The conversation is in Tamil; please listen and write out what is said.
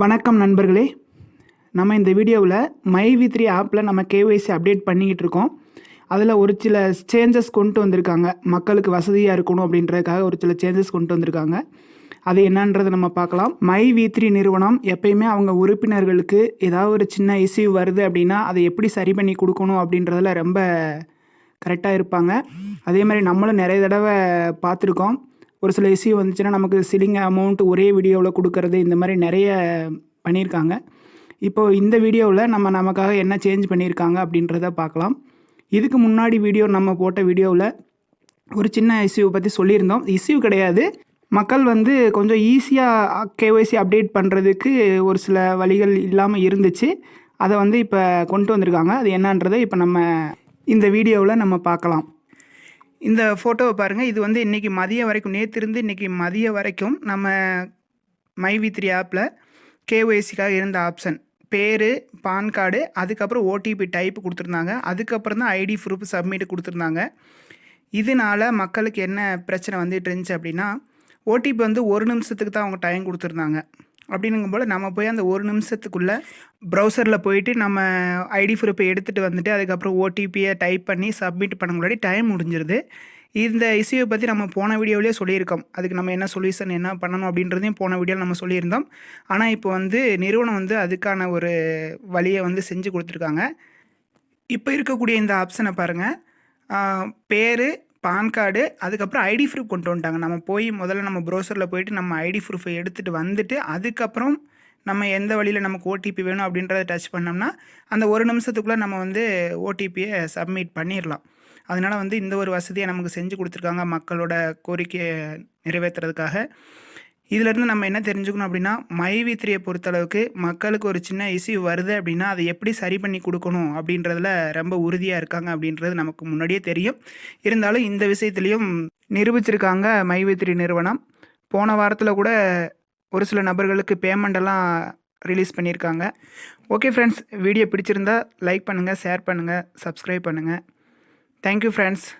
வணக்கம் நண்பர்களே. நம்ம இந்த வீடியோவில் மை வி த்ரீ ஆப்பில் நம்ம கேஒய்சி அப்டேட் பண்ணிக்கிட்டு இருக்கோம். அதில் ஒரு சில சேஞ்சஸ் கொண்டு வந்திருக்காங்க. மக்களுக்கு வசதியாக இருக்கணும் அப்படின்றதுக்காக ஒரு சில சேஞ்சஸ் கொண்டு வந்திருக்காங்க. அது என்னன்றதை நம்ம பார்க்கலாம். மை வி த்ரீ நிறுவனம் எப்பயுமே அவங்க உறுப்பினர்களுக்கு ஏதாவது ஒரு சின்ன இஷ்யூ வருது அப்படின்னா அதை எப்படி சரி பண்ணி கொடுக்கணும் அப்படின்றதில் ரொம்ப கரெக்டாக இருப்பாங்க. அதே மாதிரி நம்மளும் நிறைய தடவை பார்த்துருக்கோம். ஒரு சில இஷ்யூ வந்துச்சுன்னா நமக்கு சிலிங் அமௌண்ட் ஒரே வீடியோவில் கொடுக்கறது இந்த மாதிரி நிறைய பண்ணியிருக்காங்க. இப்போது இந்த வீடியோவில் நம்ம நமக்காக என்ன சேஞ்ச் பண்ணியிருக்காங்க அப்படின்றத பார்க்கலாம். இதுக்கு முன்னாடி வீடியோ நம்ம போட்ட வீடியோவில் ஒரு சின்ன இஷ்யூவை பற்றி சொல்லியிருந்தோம். இஷ்யூ கிடையாது. மக்கள் வந்து கொஞ்சம் ஈஸியாக கேஒய்சி அப்டேட் பண்ணுறதுக்கு ஒரு சில வழிகள் இல்லாமல் இருந்துச்சு. அதை வந்து இப்போ கொண்டு வந்திருக்காங்க. அது என்னன்றதை இப்போ நம்ம இந்த வீடியோவில் நம்ம பார்க்கலாம். இந்த ஃபோட்டோவை பாருங்கள் இது வந்து இன்றைக்கி மதியம் வரைக்கும் நேற்று இருந்து இன்றைக்கி மதியம் வரைக்கும் நம்ம மை வி த்ரீ ஆப்பில் கேஒய்சிக்காக இருந்த ஆப்ஷன் பேர் பான் கார்டு அதுக்கப்புறம் ஓடிபி டைப் கொடுத்துருந்தாங்க. அதுக்கப்புறம் தான் ஐடி ப்ரூஃப் சப்மிட் கொடுத்துருந்தாங்க. இதனால மக்களுக்கு என்ன பிரச்சனை வந்துட்டு இருந்துச்சு அப்படின்னா ஓடிபி வந்து ஒரு நிமிஷத்துக்கு தான் அவங்க டைம் கொடுத்துருந்தாங்க. அப்படின்னுங்கும் போல் நம்ம போய் அந்த ஒரு நிமிஷத்துக்குள்ளே ப்ரௌசரில் போயிட்டு நம்ம ஐடி ப்ரூஃபை எடுத்துகிட்டு வந்துட்டு அதுக்கப்புறம் ஓடிபியை டைப் பண்ணி சப்மிட் பண்ண முன்னாடி டைம் முடிஞ்சிருது. இந்த இஷ்யூவை பற்றி நம்ம போன வீடியோவிலே சொல்லியிருக்கோம். அதுக்கு நம்ம என்ன சொல்யூஷன் என்ன பண்ணணும் அப்படின்றதையும் போன வீடியோவில் நம்ம சொல்லியிருந்தோம். ஆனால் இப்போ வந்து நிறுவனம் வந்து அதுக்கான ஒரு வழியை வந்து செஞ்சு கொடுத்துருக்காங்க. இப்போ இருக்கக்கூடிய இந்த ஆப்ஷனை பாருங்கள் பேர் பான் கார்டு அதுக்கப்புறம் ஐடி ப்ரூஃப் கொண்டு வந்துட்டாங்க. நம்ம போய் முதல்ல நம்ம ப்ரௌசரில் போயிட்டு நம்ம ஐடி ப்ரூஃபை எடுத்துகிட்டு வந்துட்டு அதுக்கப்புறம் நம்ம எந்த வழியில் நமக்கு ஓடிபி வேணும் அப்படின்றத டச் பண்ணோம்னா அந்த ஒரு நிமிஷத்துக்குள்ளே நம்ம வந்து ஓடிபியை சப்மிட் பண்ணிடலாம் அதனால் வந்து இந்த ஒரு வசதியை நமக்கு செஞ்சு கொடுத்துருக்காங்க மக்களோட கோரிக்கையை நிறைவேற்றுறதுக்காக இதிலேருந்து நம்ம என்ன தெரிஞ்சுக்கணும் அப்படின்னா மைவி த்ரீயை பொறுத்தளவுக்கு மக்களுக்கு ஒரு சின்ன இஷ்யூ வருது அப்படின்னா அதை எப்படி சரி பண்ணி கொடுக்கணும் அப்படின்றதுல ரொம்ப உறுதியாக இருக்காங்க அப்படின்றது நமக்கு முன்னாடியே தெரியும். இருந்தாலும் இந்த விஷயத்துலையும் நிரூபிச்சிருக்காங்க மைவி த்ரீ நிறுவனம். போன வாரத்தில் கூட ஒரு சில நபர்களுக்கு பேமெண்டெல்லாம் ரிலீஸ் பண்ணியிருக்காங்க. ஓகே ஃப்ரெண்ட்ஸ் வீடியோ பிடிச்சிருந்தா லைக் பண்ணுங்கள் ஷேர் பண்ணுங்கள் சப்ஸ்கிரைப் பண்ணுங்கள் தேங்க்யூ ஃப்ரெண்ட்ஸ்